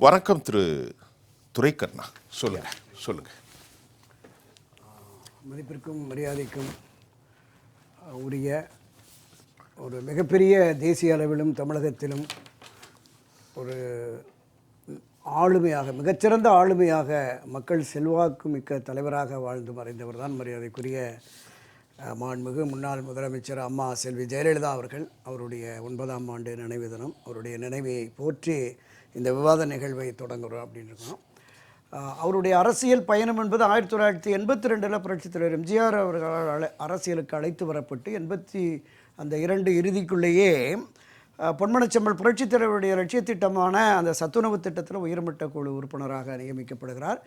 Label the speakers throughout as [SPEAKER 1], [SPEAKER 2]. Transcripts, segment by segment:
[SPEAKER 1] வணக்கம் திரு துரைக்கண்ணா. சொல்லுங்க சொல்லுங்க.
[SPEAKER 2] மதிப்பிற்கும் மரியாதைக்கும் உரிய ஒரு மிகப்பெரிய தேசிய அளவிலும் தமிழகத்திலும் ஒரு ஆளுமையாக மிகச்சிறந்த ஆளுமையாக மக்கள் செல்வாக்கு மிக்க தலைவராக வாழ்ந்து மறைந்தவர் தான் மரியாதைக்குரிய மாண்புமிகு முன்னாள் முதலமைச்சர் அம்மா செல்வி ஜெயலலிதா அவர்கள். அவருடைய ஒன்பதாம் ஆண்டு நினைவு தினம் அவருடைய நினைவை போற்றி இந்த விவாத நிகழ்வை தொடங்குகிறோம் அப்படின்னு இருக்கோம். அவருடைய அரசியல் பயணம் என்பது ஆயிரத்தி தொள்ளாயிரத்தி எண்பத்தி ரெண்டில் புரட்சித் தலைவர் எம்ஜிஆர் அவர்களால் அரசியலுக்கு அழைத்து வரப்பட்டு எண்பத்தி அந்த இரண்டு இறுதிக்குள்ளேயே ஆஹ் பொன்மனச்செம்மல் புரட்சித் தலைவருடைய லட்சிய திட்டமான அந்த சத்துணவு திட்டத்தில் உயர்மட்ட குழு உறுப்பினராக நியமிக்கப்படுகிறார்.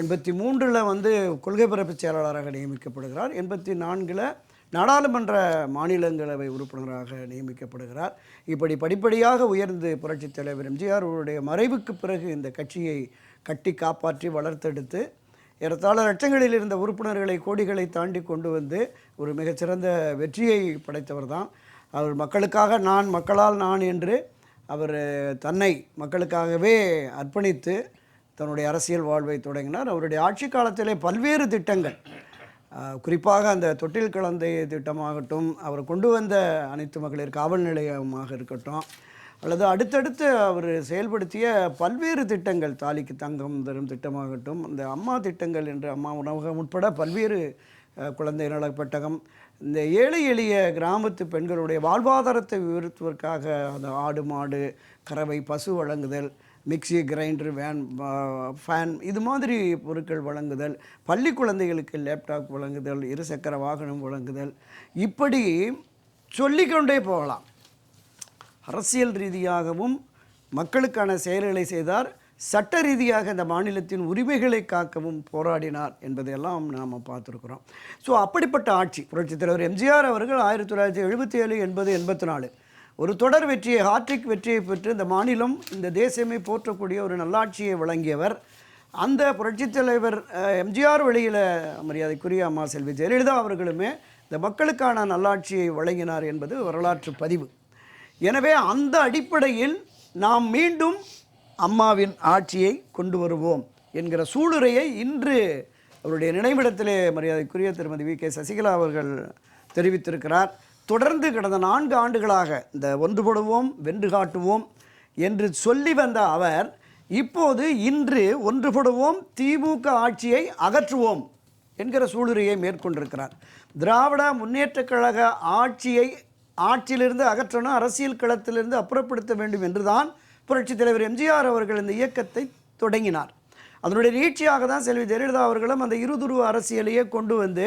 [SPEAKER 2] எண்பத்தி மூன்றில் வந்து கொள்கை பரப்பு செயலாளராக நியமிக்கப்படுகிறார். எண்பத்தி நான்கில் நாடாளுமன்ற மாநிலங்களவை உறுப்பினராக நியமிக்கப்படுகிறார். இப்படி படிப்படியாக உயர்ந்து புரட்சித் தலைவர் எம்ஜிஆர் அவருடைய மறைவுக்கு பிறகு இந்த கட்சியை கட்டி காப்பாற்றி வளர்த்தெடுத்து ஏறத்தாழ லட்சங்களில் இருந்த உறுப்பினர்களை கோடிகளை தாண்டி கொண்டு வந்து ஒரு மிகச்சிறந்த வெற்றியை படைத்தவர் தான். அவர் மக்களுக்காக நான் மக்களால் நான் என்று அவர் தன்னை மக்களுக்காகவே அர்ப்பணித்து தன்னுடைய அரசியல் வாழ்வை தொடங்கினார். அவருடைய ஆட்சி காலத்திலே பல்வேறு திட்டங்கள் குறிப்பாக அந்த தொட்டில் குழந்தை திட்டமாகட்டும் அவர் கொண்டு வந்த அனைத்து மகளிர் காவல் நிலையமாக இருக்கட்டும் அல்லது அடுத்தடுத்து அவர் செயல்படுத்திய பல்வேறு திட்டங்கள் தாலிக்கு தங்கம் தரும் திட்டமாகட்டும் இந்த அம்மா திட்டங்கள் என்று அம்மா உணவகம் உட்பட பல்வேறு குழந்தை நல பெட்டகம் இந்த ஏழை எளிய கிராமத்து பெண்களுடைய வாழ்வாதாரத்தை உயர்த்துவதற்காக அந்த ஆடு மாடு கறவை பசு வழங்குதல் மிக்ஸி கிரைண்டர் வேன் ஃபேன் இது மாதிரி பொருட்கள் வழங்குதல் பள்ளி குழந்தைகளுக்கு லேப்டாப் வழங்குதல் இருசக்கர வாகனம் வழங்குதல். இப்படி சொல்லிக்கொண்டே போகலாம். அரசியல் ரீதியாகவும் மக்களுக்கான செயல்களை செய்தார். சட்ட ரீதியாக இந்த மாநிலத்தின் உரிமைகளை காக்கவும் போராடினார் என்பதையெல்லாம் நாம் பார்த்துருக்குறோம். ஸோ அப்படிப்பட்ட ஆட்சி புரட்சித் தலைவர் எம்ஜிஆர் அவர்கள் ஆயிரத்தி தொள்ளாயிரத்தி எழுபத்தி ஏழு எண்பது எண்பத்தி நாலு ஒரு தொடர் வெற்றியை ஹாட்ரிக் வெற்றியை பெற்று இந்த மாநிலம் இந்த தேசமே போற்றக்கூடிய ஒரு நல்லாட்சியை வழங்கியவர். அந்த புரட்சித் தலைவர் எம்ஜிஆர் வழியில் மரியாதைக்குரிய அம்மா செல்வி ஜெயலலிதா அவர்களுமே இந்த மக்களுக்கான நல்லாட்சியை வழங்கினார் என்பது வரலாற்று பதிவு. எனவே அந்த அடிப்படையில் நாம் மீண்டும் அம்மாவின் ஆட்சியை கொண்டு வருவோம் என்கிற சூளுரையை இன்று அவருடைய நினைவிடத்திலே மரியாதைக்குரிய திருமதி வி கே சசிகலா அவர்கள் தெரிவித்திருக்கிறார். தொடர்ந்து கடந்த நான்கு ஆண்டுகளாக இந்த ஒன்றுபடுவோம் வென்று காட்டுவோம் என்று சொல்லி வந்த அவர் இப்போது இன்று ஒன்றுபடுவோம் திமுக ஆட்சியை அகற்றுவோம் என்கிற சூளுரையை மேற்கொண்டிருக்கிறார். திராவிட முன்னேற்ற கழக ஆட்சியை ஆட்சியிலிருந்து அகற்றணும் அரசியல் களத்திலிருந்து அப்புறப்படுத்த வேண்டும் என்றுதான் புரட்சித் தலைவர் எம்ஜிஆர் அவர்கள் இந்த இயக்கத்தை தொடங்கினார். அதனுடைய நீட்சியாக தான் செல்வி ஜெயலலிதா அவர்களும் அந்த இருதுருவ அரசியலையே கொண்டு வந்து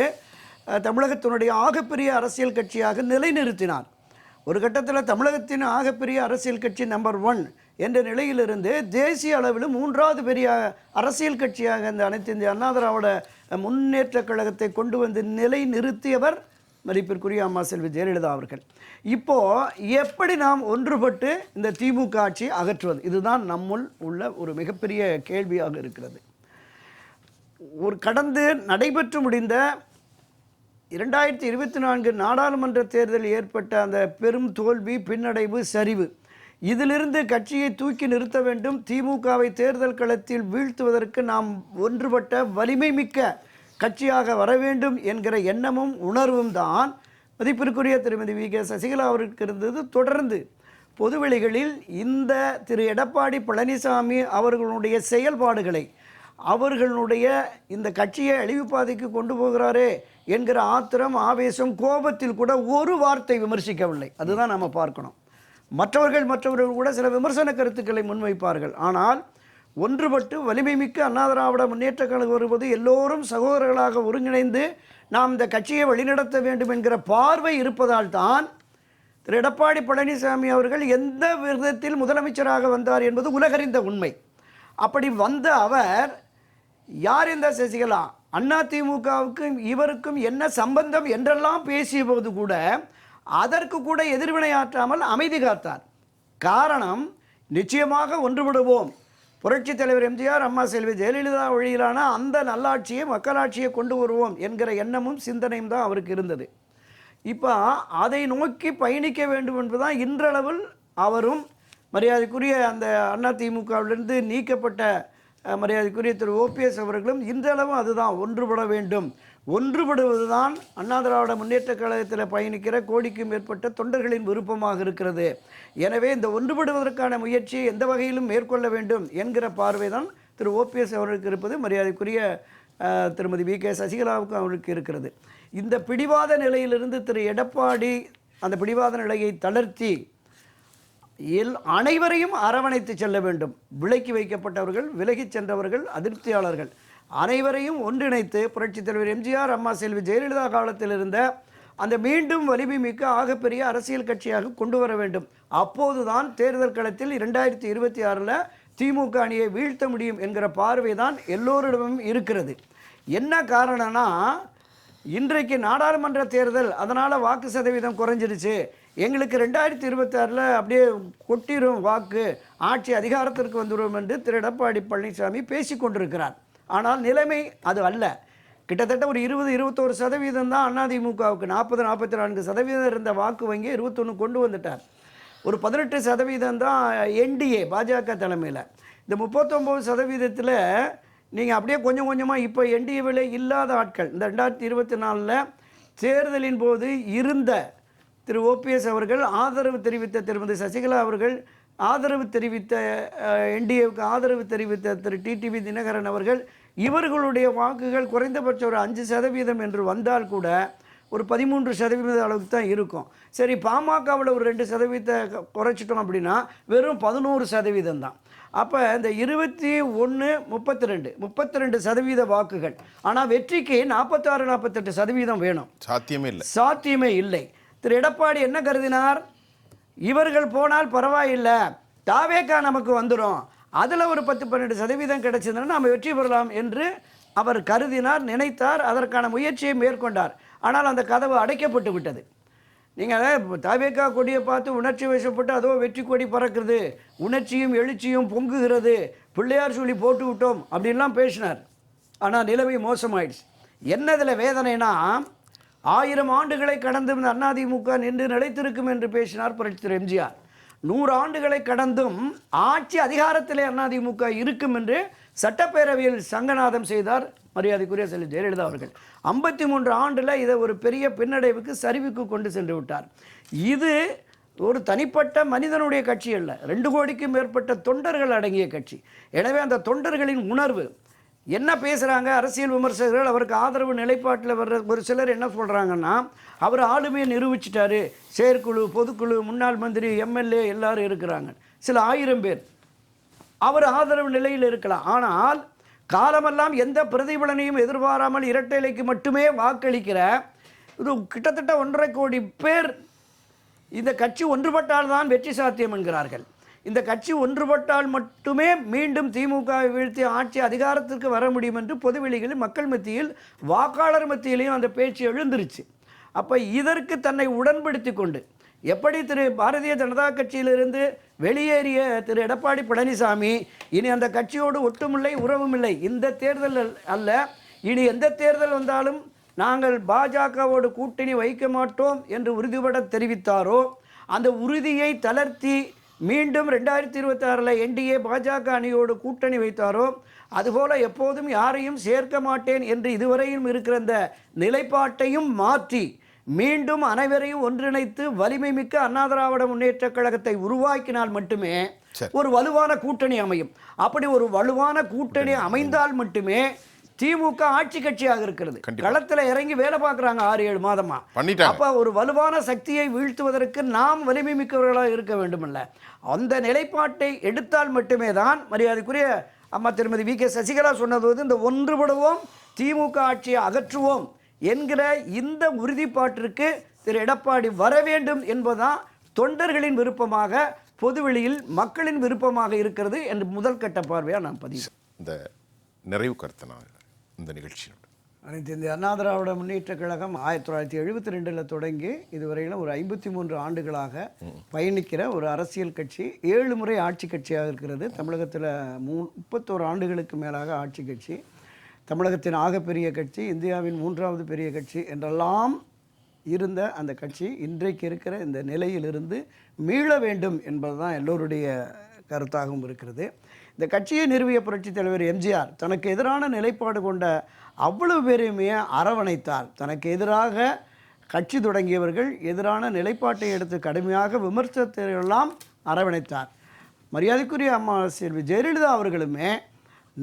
[SPEAKER 2] தமிழகத்தினுடைய ஆகப்பெரிய அரசியல் கட்சியாக நிலைநிறுத்தினார். ஒரு கட்டத்தில் தமிழகத்தின் ஆகப்பெரிய அரசியல் கட்சி நம்பர் ஒன் என்ற நிலையிலிருந்து தேசிய அளவில் மூன்றாவது பெரிய அரசியல் கட்சியாக இந்த அனைத்து இந்திய அண்ணா திராவிட முன்னேற்ற கழகத்தை கொண்டு வந்து நிலை நிறுத்தியவர் மதிப்பிற்குரிய அம்மா செல்வி ஜெயலலிதா அவர்கள். இப்போது எப்படி நாம் ஒன்றுபட்டு இந்த திமுக ஆட்சி அகற்றுவது? இதுதான் நம்முள் உள்ள ஒரு மிகப்பெரிய கேள்வியாக இருக்கிறது. ஒரு கடந்து நடைபெற்று முடிந்த இரண்டாயிரத்தி இருபத்தி நான்கு நாடாளுமன்ற தேர்தலில் ஏற்பட்ட அந்த பெரும் தோல்வி பின்னடைவு சரிவு. இதிலிருந்து கட்சியை தூக்கி நிறுத்த வேண்டும். திமுகவை தேர்தல் களத்தில் வீழ்த்துவதற்கு நாம் ஒன்றுபட்ட வலிமை மிக்க கட்சியாக வர வேண்டும் என்கிற எண்ணமும் உணர்வும் தான் மதிப்பிற்குரிய திருமதி வி கே சசிகலா அவருக்கு இருந்தது. தொடர்ந்து பொதுவெளிகளில் இந்த திரு எடப்பாடி பழனிசாமி அவர்களுடைய செயல்பாடுகளை அவர்களுடைய இந்த கட்சியை அழிவு பாதைக்கு கொண்டு போகிறாரே என்கிற ஆத்திரம் ஆவேசம் கோபத்தில் கூட ஒரு வார்த்தை விமர்சிக்கவில்லை. அதுதான் நாம் பார்க்கணும். மற்றவர்கள் மற்றவர்கள் கூட சில விமர்சன கருத்துக்களை முன்வைப்பார்கள். ஆனால் ஒன்றுபட்டு வலிமை மிக்க அண்ணா திராவிட முன்னேற்ற கழகம் வருவது எல்லோரும் சகோதரர்களாக ஒருங்கிணைந்து நாம் இந்த கட்சியை வழிநடத்த வேண்டும் என்கிற பார்வை இருப்பதால் தான் திரு எடப்பாடி பழனிசாமி அவர்கள் எந்த விதத்தில் முதலமைச்சராக வந்தார் என்பது உலகறிந்த உண்மை. அப்படி வந்த அவர் யார் இந்த சசிகலா? அண்ணா திமுகவுக்கும் இவருக்கும் என்ன சம்பந்தம் என்றெல்லாம் பேசிய போது கூட அதற்கு கூட எதிர்வினையாற்றாமல் அமைதி காத்தார். காரணம் நிச்சயமாக ஒன்றுபடுவோம். புரட்சித் தலைவர் எம்ஜிஆர் அம்மா செல்வி ஜெயலலிதா வழியிலான அந்த நல்லாட்சியை மக்களாட்சியை கொண்டு வருவோம் என்கிற எண்ணமும் சிந்தனையும் தான் அவருக்கு இருந்தது. இப்போ அதை நோக்கி பயணிக்க வேண்டும் என்பதுதான் இன்றளவில் அவரும் மரியாதைக்குரிய அந்த அதிமுகவிலிருந்து நீக்கப்பட்ட மரியாதைக்குரிய திரு ஓபிஎஸ் அவர்களும் இன்றளவும் அதுதான் ஒன்றுபட வேண்டும். ஒன்றுபடுவது தான் அண்ணா திராவிட முன்னேற்றக் கழகத்தில் பயணிக்கிற கோடிக்கும் மேற்பட்ட தொண்டர்களின் விருப்பமாக இருக்கிறது. எனவே இந்த ஒன்றுபடுவதற்கான முயற்சியை எந்த வகையிலும் மேற்கொள்ள வேண்டும் என்கிற பார்வை தான் திரு ஓபிஎஸ் அவர்களுக்கு இருப்பது. மரியாதைக்குரிய திருமதி வி கே சசிகலாவுக்கும் அவருக்கு இருக்கிறது. இந்த பிடிவாத நிலையிலிருந்து திரு எடப்பாடி அந்த பிடிவாத நிலையை தளர்த்தி எல் அனைவரையும் அரவணைத்து செல்ல வேண்டும். விலக்கி வைக்கப்பட்டவர்கள் விலகிச் சென்றவர்கள் அதிருப்தியாளர்கள். அனைவரையும் ஒன்றிணைத்து புரட்சித் தலைவர் எம்ஜிஆர் அம்மா செல்வி ஜெயலலிதா காலத்தில் இருந்த அந்த மீண்டும் வலிமை மிக்க ஆகப்பெரிய அரசியல் கட்சியாக கொண்டு வர வேண்டும். அப்போதுதான் தேர்தல் களத்தில் இரண்டாயிரத்தி இருபத்தி ஆறில் திமுக அணியை வீழ்த்த முடியும் என்கிற பார்வை தான் எல்லோரிடமும் இருக்கிறது. என்ன காரணம்னா இன்றைக்கு நாடாளுமன்ற தேர்தல் அதனால் வாக்கு சதவீதம் குறைஞ்சிருச்சு எங்களுக்கு ரெண்டாயிரத்தி இருபத்தாறில் அப்படியே கொட்டிரும் வாக்கு. ஆட்சி அதிகாரத்திற்கு வந்துடும் என்று திரு எடப்பாடி பழனிசாமி பேசி கொண்டிருக்கிறார். ஆனால் நிலைமை அது அல்ல. கிட்டத்தட்ட ஒரு இருபது இருபத்தோரு சதவீதம் தான் அதிமுகவுக்கு நாற்பது நாற்பத்தி நான்கு சதவீதம் இருந்த வாக்கு வங்கி இருபத்தொன்று கொண்டு வந்துட்டார். ஒரு பதினெட்டு சதவீதம் தான் என்டிஏ பாஜக தலைமையில். இந்த முப்பத்தொம்போது சதவீதத்தில் நீங்கள் அப்படியே கொஞ்சம் கொஞ்சமாக இப்போ என்டிஏவில் இல்லாத ஆட்கள். இந்த ரெண்டாயிரத்தி இருபத்தி நாலில் தேர்தலின் போது இருந்த திரு ஓபிஎஸ் அவர்கள் ஆதரவு தெரிவித்த திருமதி சசிகலா அவர்கள் ஆதரவு தெரிவித்த என்டிஏவுக்கு ஆதரவு தெரிவித்த திரு டிடிவி தினகரன் அவர்கள் இவர்களுடைய வாக்குகள் குறைந்தபட்சம் ஒரு அஞ்சு சதவீதம் என்று வந்தால் கூட ஒரு பதிமூன்று சதவீத அளவுக்கு தான் இருக்கும். சரி பாமகவில் ஒரு ரெண்டு சதவீதத்தை குறைச்சிட்டோம் அப்படின்னா வெறும் பதினோரு சதவீதம் தான். அப்போ இந்த இருபத்தி ஒன்று முப்பத்தி ரெண்டு முப்பத்தி ரெண்டு சதவீத வாக்குகள். ஆனால் வெற்றிக்கு நாற்பத்தாறு நாற்பத்தெட்டு சதவீதம் வேணும்.
[SPEAKER 1] சாத்தியமே இல்லை.
[SPEAKER 2] சாத்தியமே இல்லை. திரு எடப்பாடி என்ன கருதினார்? இவர்கள் போனால் பரவாயில்லை தாவேக்கா நமக்கு வந்துடும் அதில் ஒரு பத்து பன்னெண்டு சதவீதம் கிடைச்சதுன்னா நாம் வெற்றி பெறலாம் என்று அவர் கருதினார் நினைத்தார் அதற்கான முயற்சியை மேற்கொண்டார். ஆனால் அந்த கதவு அடைக்கப்பட்டு விட்டது. நீங்கள் தாவேக்கா கொடியை பார்த்து உணர்ச்சி வசப்பட்டு அதோ வெற்றி கொடி பறக்கிறது உணர்ச்சியும் எழுச்சியும் பொங்குகிறது பிள்ளையார் சொல்லி போட்டு விட்டோம் அப்படின்லாம் பேசினார். ஆனால் நிலைமை மோசமாயிடுச்சு. என்னதில் வேதனைனா ஆயிரம் ஆண்டுகளை கடந்தும் அதிமுக நின்று நிலைத்திருக்கும் என்று பேசினார் புரட்சி எம்ஜிஆர். நூறு ஆண்டுகளை கடந்தும் ஆட்சி அதிகாரத்திலே அதிமுக இருக்கும் என்று சட்டப்பேரவையில் சங்கநாதம் செய்தார் மரியாதைக்குரிய செல்வி ஜெயலலிதா அவர்கள். ஐம்பத்தி மூன்று ஆண்டில் இதை ஒரு பெரிய பின்னடைவுக்கு சரிவுக்கு கொண்டு சென்று விட்டார். இது ஒரு தனிப்பட்ட மனிதனுடைய கட்சி அல்ல ரெண்டு கோடிக்கும் மேற்பட்ட தொண்டர்கள் அடங்கிய கட்சி. எனவே அந்த தொண்டர்களின் உணர்வு என்ன பேசுகிறாங்க அரசியல் விமர்சகர்கள் அவருக்கு ஆதரவு நிலைப்பாட்டில் வர்ற ஒரு சிலர் என்ன சொல்கிறாங்கன்னா அவர் ஆளுமையை நிரூபிச்சிட்டாரு. செயற்குழு பொதுக்குழு முன்னாள் மந்திரி எம்எல்ஏ எல்லாரும் இருக்கிறாங்க. சில ஆயிரம் பேர். அவர் ஆதரவு நிலையில் இருக்கலாம். ஆனால் காலமெல்லாம் எந்த பிரதிபலனையும் எதிர்பாராமல் இரட்டை இலைக்கு மட்டுமே வாக்களிக்கிற இது கிட்டத்தட்ட ஒன்றரை கோடி பேர் இந்த கட்சி ஒன்றுபட்டால் தான் வெற்றி சாத்தியம் என்கிறார்கள். இந்த கட்சி ஒன்றுபட்டால் மட்டுமே மீண்டும் திமுகவை வீழ்த்தி ஆட்சி அதிகாரத்திற்கு வர முடியும் என்று பொதுவெளிகளில் மக்கள் மத்தியில் வாக்காளர் மத்தியிலையும் அந்த பேச்சு எழுந்துருச்சு. அப்போ இதற்கு தன்னை உடன்படுத்தி கொண்டு எப்படி திரு பாரதிய ஜனதா கட்சியிலிருந்து வெளியேறிய திரு எடப்பாடி பழனிசாமி இனி அந்த கட்சியோடு ஒட்டுமில்லை உறவுமில்லை இந்த தேர்தல் அல்ல. இனி எந்த தேர்தல் வந்தாலும் நாங்கள் பாஜகவோடு கூட்டணி வைக்க மாட்டோம் என்று உறுதிபட தெரிவித்தாரோ அந்த உறுதியை தளர்த்தி மீண்டும் ரெண்டாயிரத்தி இருபத்தாறில் என்டிஏ பாஜக அணியோடு கூட்டணி வைத்தாரோ? அதுபோல எப்போதும் யாரையும் சேர்க்க மாட்டேன் என்று இதுவரையும் இருக்கிற அந்த நிலைப்பாட்டையும் மாற்றி மீண்டும் அனைவரையும் ஒன்றிணைத்து வலிமை மிக்க அண்ணா திராவிட முன்னேற்றக் கழகத்தை உருவாக்கினால் மட்டுமே. ஒரு வலுவான கூட்டணி அமையும். அப்படி ஒரு வலுவான கூட்டணி அமைந்தால் மட்டுமே திமுக ஆட்சி கட்சியாக இருக்கிறது. களத்துல இறங்கி வேலை பார்க்குறாங்க ஆறு ஏழு மாதமா. அப்ப ஒரு வலுவான சக்தியை வீழ்த்துவதற்கு நாம் வலிமை மிக்கவர்களாக இருக்க வேண்டுமல்ல அந்த நிலைப்பாட்டை எடுத்தால் மட்டுமே தான் மரியாதைக்குரிய அம்மா திருமதி வி கே சசிகலா சொன்னது வந்து இந்த ஒன்றுபடுவோம் திமுக ஆட்சியை அகற்றுவோம் என்கிற இந்த உறுதிப்பாட்டிற்கு திரு எடப்பாடி வர வேண்டும் என்பதுதான் தொண்டர்களின் விருப்பமாக பொதுவெளியில் மக்களின் விருப்பமாக இருக்கிறது என்று முதல் கட்ட பார்வையாக நான் பதிவு
[SPEAKER 1] இந்த நிறைவு கருத்தை நான் இந்த நிகழ்ச்சியோட
[SPEAKER 2] அனைத்து இந்திய அண்ணா திராவிட முன்னேற்றக் கழகம் ஆயிரத்தி தொள்ளாயிரத்தி எழுபத்தி ரெண்டில் தொடங்கி இதுவரையிலும் ஒரு ஐம்பத்தி மூன்று ஆண்டுகளாக பயணிக்கிற ஒரு அரசியல் கட்சி ஏழு முறை ஆட்சி கட்சியாக இருக்கிறது. தமிழகத்தில் மூ முப்பத்தோரு ஆண்டுகளுக்கு மேலாக ஆட்சி கட்சி. தமிழகத்தின் ஆகப்பெரிய கட்சி இந்தியாவின் மூன்றாவது பெரிய கட்சி என்றெல்லாம் இருந்த அந்த கட்சி இன்றைக்கு இருக்கிற இந்த நிலையிலிருந்து மீள வேண்டும் என்பதுதான் எல்லோருடைய கருத்தாகவும் இருக்கிறது. இந்த கட்சியை நிறுவிய புரட்சித் தலைவர் எம்ஜிஆர் தனக்கு எதிரான நிலைப்பாடு கொண்ட அவ்வளவு பேரையுமே அரவணைத்தார்? தனக்கு எதிராக கட்சி தொடங்கியவர்கள் எதிரான நிலைப்பாட்டை எடுத்து கடுமையாக விமர்சனத்தையெல்லாம் அரவணைத்தார். மரியாதைக்குரிய அம்மா செல்வி ஜெயலலிதா அவர்களுமே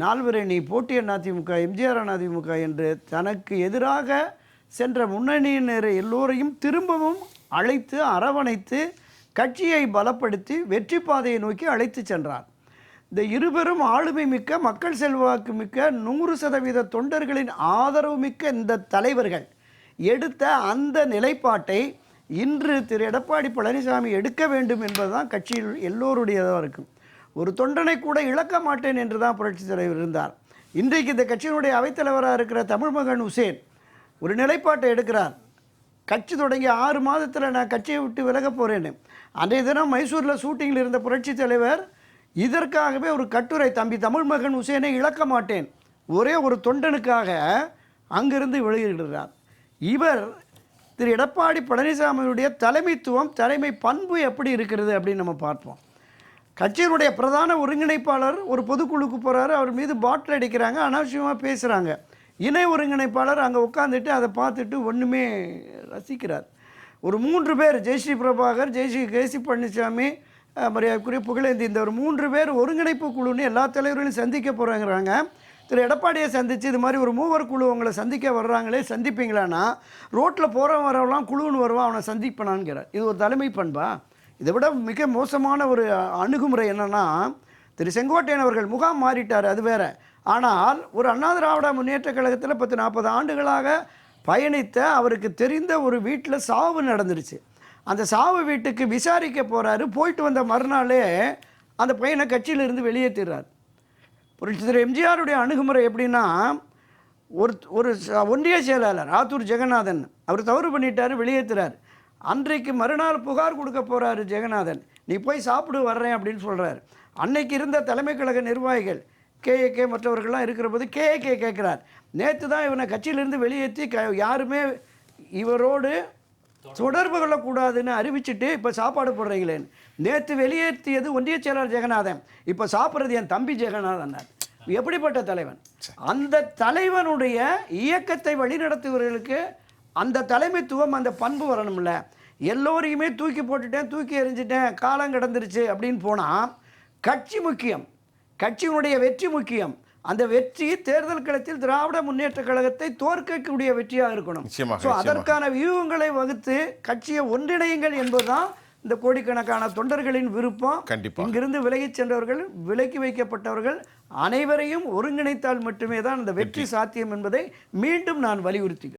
[SPEAKER 2] நால்வரை நீ போட்டி அதிமுக எம்ஜிஆர் அதிமுக என்று தனக்கு எதிராக சென்ற முன்னணியினர் எல்லோரையும் திரும்பவும் அழைத்து அரவணைத்து கட்சியை பலப்படுத்தி வெற்றி பாதையை நோக்கி அழைத்து சென்றார். இந்த இருவரும் ஆளுமை மிக்க மக்கள் செல்வாக்கு மிக்க நூறு சதவீத தொண்டர்களின் ஆதரவு மிக்க இந்த தலைவர்கள் எடுத்த அந்த நிலைப்பாட்டை இன்று திரு எடப்பாடி பழனிசாமி எடுக்க வேண்டும் என்பதுதான் கட்சியில் எல்லோருடையதாக இருக்கும். ஒரு தொண்டனை கூட இழக்க மாட்டேன் என்று தான் புரட்சித் தலைவர் இருந்தார். இன்றைக்கு இந்த கட்சியினுடைய அவைத்தலைவராக இருக்கிற தமிழ்மகன் உசேன் ஒரு நிலைப்பாட்டை எடுக்கிறார். கட்சி தொடங்கி ஆறு மாதத்தில் நான் கட்சியை விட்டு விலக போகிறேன்னு அன்றைய தினம் மைசூரில் ஷூட்டிங்கில் இருந்த புரட்சித் தலைவர் இதற்காகவே ஒரு கட்டுரை தம்பி தமிழ் மகன் உசேனை இழக்க மாட்டேன். ஒரே ஒரு தொண்டனுக்காக அங்கிருந்து வெளியிடுகிறார். இவர் திரு எடப்பாடி பழனிசாமியுடைய தலைமைத்துவம் தலைமை பண்பு எப்படி இருக்கிறது அப்படின்னு நம்ம பார்ப்போம். கட்சியினுடைய பிரதான ஒருங்கிணைப்பாளர் ஒரு பொதுக்குழுக்கு போகிறாரு அவர் மீது பாட்டில் அடிக்கிறாங்க அனாவசியமாக பேசுகிறாங்க இணை ஒருங்கிணைப்பாளர் அங்கே உட்காந்துட்டு அதை பார்த்துட்டு ஒன்றுமே ரசிக்கிறார். ஒரு மூன்று பேர் ஜெய்ஸ்ரீ பிரபாகர் ஜெய்ஸ்ரீ கேசி பழனிசாமி மரியாதைக்குரிய புகழேந்தி இந்த ஒரு மூன்று பேர் ஒருங்கிணைப்பு குழுன்னு எல்லா தலைவர்களையும் சந்திக்க போகிறாங்கிறாங்க திரு எடப்பாடியை சந்தித்து இது மாதிரி ஒரு மூவர் குழு உங்களை சந்திக்க வர்றாங்களே சந்திப்பீங்களான்னா ரோட்டில் போகிறவன் வரவெல்லாம் குழுன்னு வருவான் அவனை சந்திப்பனான்கிறார். இது ஒரு தலைமை பண்பா? இதை விட மிக மோசமான ஒரு அணுகுமுறை என்னென்னா திரு செங்கோட்டையன் அவர்கள் முகாம் மாறிட்டார் அது வேற. ஆனால் ஒரு அண்ணா திராவிட முன்னேற்ற கழகத்தில் பத்து நாற்பது ஆண்டுகளாக பயணித்த அவருக்கு தெரிந்த ஒரு வீட்டில் சாவு நடந்துருச்சு. அந்த சாவு வீட்டுக்கு விசாரிக்க போகிறாரு போயிட்டு வந்த மறுநாளே அந்த பையனை கட்சியிலிருந்து வெளியேற்றிடுறார் புரட்சி எம்ஜிஆருடைய அணுகுமுறை எப்படின்னா ஒரு ஒரு ஒன்றிய செயலாளர் ஆத்தூர் ஜெகநாதன் அவர் தவறு பண்ணிட்டாரு வெளியேற்றுறார் அன்றைக்கு மறுநாள் புகார் கொடுக்க போகிறாரு ஜெகநாதன். நீ போய் சாப்பிடு வர்றேன் அப்படின்னு சொல்கிறார் அன்னைக்கு இருந்த தலைமை கழக நிர்வாகிகள் கேஏகே மற்றவர்கள்லாம் இருக்கிற போது கேஏகே கேட்குறார் நேற்று தான் இவனை கட்சியிலிருந்து வெளியேற்றி க யாருமே இவரோடு தொடர்பு கொள்ளக்கூடாதுன்னு அறிவிச்சிட்டு இப்போ சாப்பாடு போடுறீங்களேன்னு. நேற்று வெளியேற்றியது ஒன்றிய செயலாளர் ஜெகநாதன். இப்போ சாப்பிட்றது என் தம்பி ஜெகநாதன் எப்படிப்பட்ட தலைவன்? அந்த தலைவனுடைய இயக்கத்தை வழிநடத்துபவர்களுக்கு அந்த தலைமைத்துவம் அந்த பண்பு வரணும்ல. எல்லோரையுமே தூக்கி போட்டுட்டேன் தூக்கி எறிஞ்சிட்டேன் காலம் கடந்துருச்சு அப்படின்னு போனால் கட்சி முக்கியம். கட்சியினுடைய வெற்றி முக்கியம். அந்த வெற்றி தேர்தல் களத்தில் திராவிட முன்னேற்ற கழகத்தை தோற்கக்கூடிய வெற்றியாக இருக்கணும் ஸோ. அதற்கான வியூகங்களை வகுத்து கட்சியை ஒன்றிணையுங்கள் என்பதுதான் இந்த கோடிக்கணக்கான தொண்டர்களின் விருப்பம்
[SPEAKER 1] கண்டிப்பா.
[SPEAKER 2] இங்கிருந்து விலகிச் சென்றவர்கள் விலக்கி வைக்கப்பட்டவர்கள் அனைவரையும் ஒருங்கிணைத்தால் மட்டுமே தான் அந்த வெற்றி சாத்தியம் என்பதை மீண்டும் நான் வலியுறுத்துகிறேன்